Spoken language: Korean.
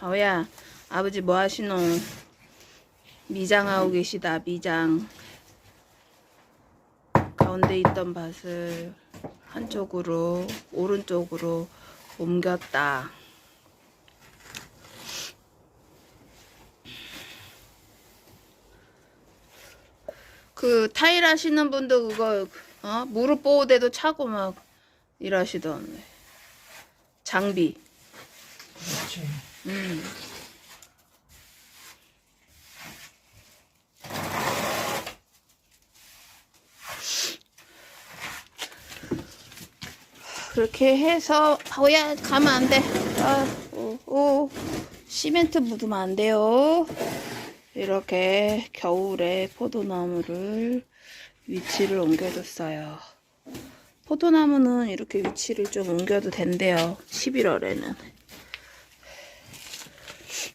바오야, 아버지 뭐 하시노? 미장하고 계시다, 미장. 가운데 있던 밭을 한쪽으로, 오른쪽으로 옮겼다. 그 타일 하시는 분도 그거 어? 무릎 보호대도 차고 막 일하시던데 장비 그렇지. 음. 그렇게 해서 아우야 가면 안 돼. 아, 오, 오. 시멘트 묻으면 안 돼요. 이렇게 겨울에 포도나무를 위치를 옮겨줬어요. 포도나무는 이렇게 위치를 좀 옮겨도 된대요. 11월에는.